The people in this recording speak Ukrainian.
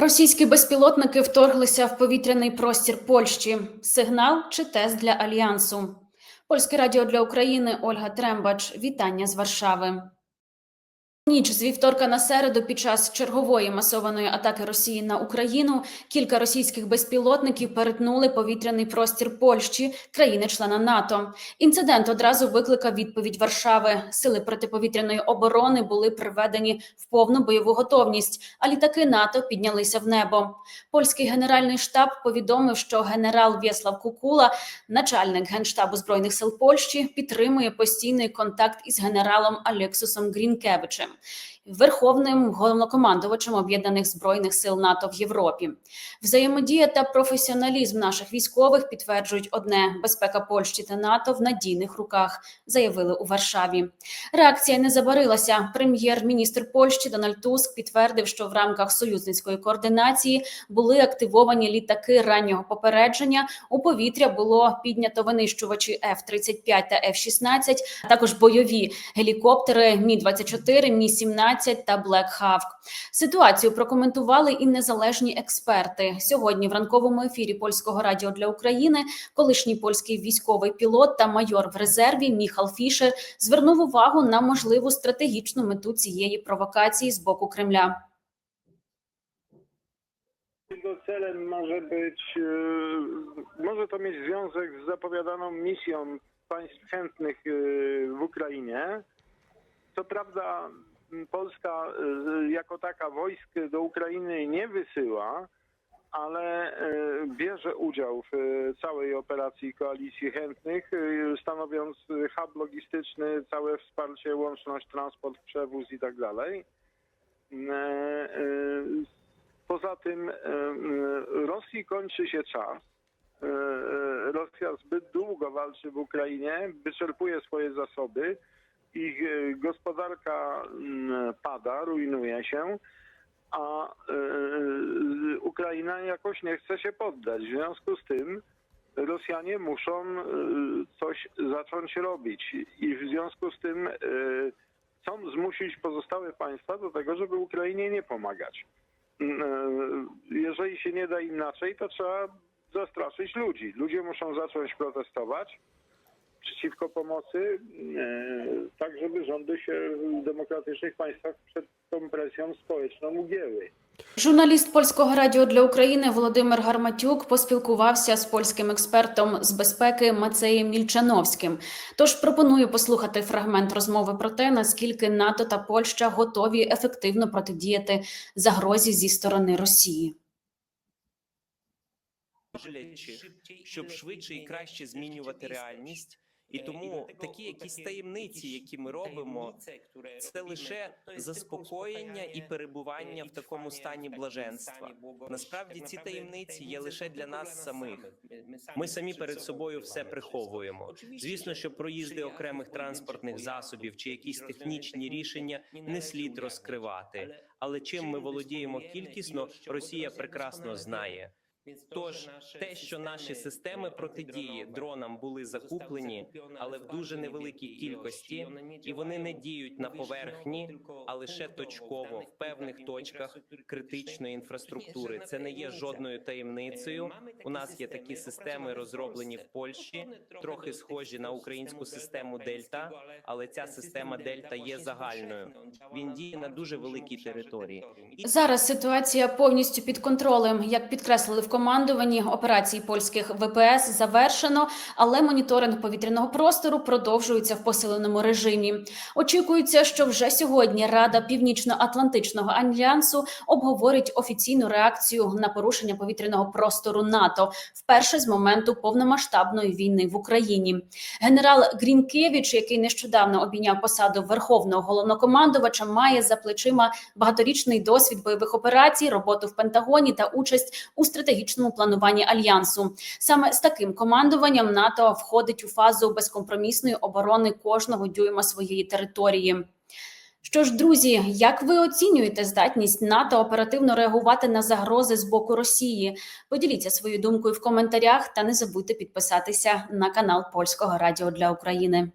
Російські безпілотники вторглися в повітряний простір Польщі. Сигнал чи тест для альянсу? Польське радіо для України Ольга Трембач. Вітання з Варшави. Ніч з вівторка на середу під час чергової масованої атаки Росії на Україну кілька російських безпілотників перетнули повітряний простір Польщі, країни-члена НАТО. Інцидент одразу викликав відповідь Варшави. Сили протиповітряної оборони були приведені в повну бойову готовність, а літаки НАТО піднялися в небо. Польський генеральний штаб повідомив, що генерал В'єслав Кукула, начальник генштабу збройних сил Польщі, підтримує постійний контакт із генералом Алексусом Грінкевичем. Верховним головнокомандувачем об'єднаних збройних сил НАТО в Європі взаємодія та професіоналізм наших військових підтверджують одне: безпека Польщі та НАТО в надійних руках, заявили у Варшаві. Реакція не забарилася. Прем'єр-міністр Польщі Дональд Туск підтвердив, що в рамках союзницької координації були активовані літаки раннього попередження. У повітря було піднято винищувачі F-35 та F-16, а також бойові гелікоптери Мі 24 Мі 17 та Black Hawk. Ситуацію прокоментували і незалежні експерти сьогодні. В ранковому ефірі польського радіо для України колишній польський військовий пілот та майор в резерві Міхал Фішер звернув увагу на можливу стратегічну мету цієї провокації з боку Кремля. Jego celem może być, e, może to mieć związek z zapowiadaną misją państw chętnych e, w Ukrainie. Co prawda Polska e, jako taka wojsk do Ukrainy nie wysyła, ale e, bierze udział w e, całej operacji koalicji chętnych, stanowiąc hub logistyczny, całe wsparcie, łączność, transport, przewóz i tak dalej. Poza tym Rosji kończy się czas. Rosja zbyt długo walczy w Ukrainie, wyczerpuje swoje zasoby. Ich e, gospodarka m, pada, rujnuje się, a e, Ukraina jakoś nie chce się poddać. W związku z tym Rosjanie muszą e, coś zacząć robić i w związku z tym chcą zmusić pozostałe państwa do tego, żeby Ukrainie nie pomagać. Mm, jeżeli się nie da inaczej, to trzeba zastraszyć ludzi. Ludzie muszą zacząć protestować przeciwko pomocy, e, tak żeby rządy się w demokratycznych państwach przed tą presją społeczną ugięły. Журналіст польського радіо для України Володимир Гарматюк поспілкувався з польським експертом з безпеки Мацеєм Мільчановським. Тож пропоную послухати фрагмент розмови про те, наскільки НАТО та Польща готові ефективно протидіяти загрозі зі сторони Росії. Щоб швидше і краще змінювати реальність. І тому такі якісь таємниці, які ми робимо, це лише заспокоєння і перебування в такому стані блаженства. Насправді ці таємниці є лише для нас самих. Ми самі перед собою все приховуємо. Звісно, що проїзди окремих транспортних засобів чи якісь технічні рішення не слід розкривати. Але чим ми володіємо кількісно, Росія прекрасно знає. Тож те, що наші системи протидії дронам були закуплені, але в дуже невеликій кількості, і вони не діють на поверхні, а лише точково в певних точках критичної інфраструктури. Це не є жодною таємницею. У нас є такі системи, розроблені в Польщі, трохи схожі на українську систему Дельта, але ця система Дельта є загальною. Він діє на дуже великій території. Зараз ситуація повністю під контролем. Як підкреслили в командуванні, операції польських ВПС завершено, але моніторинг повітряного простору продовжується в посиленому режимі. Очікується, що вже сьогодні Рада Північно-Атлантичного альянсу обговорить офіційну реакцію на порушення повітряного простору НАТО вперше з моменту повномасштабної війни в Україні. Генерал Грінкевич, який нещодавно обійняв посаду верховного головнокомандувача, має за плечима багаторічний досвід бойових операцій, роботу в Пентагоні та участь у стратегічному плануванні альянсу. Саме з таким командуванням НАТО входить у фазу безкомпромісної оборони кожного дюйма своєї території. Що ж, друзі, як ви оцінюєте здатність НАТО оперативно реагувати на загрози з боку Росії? Поділіться своєю думкою в коментарях та не забудьте підписатися на канал Польського радіо для України.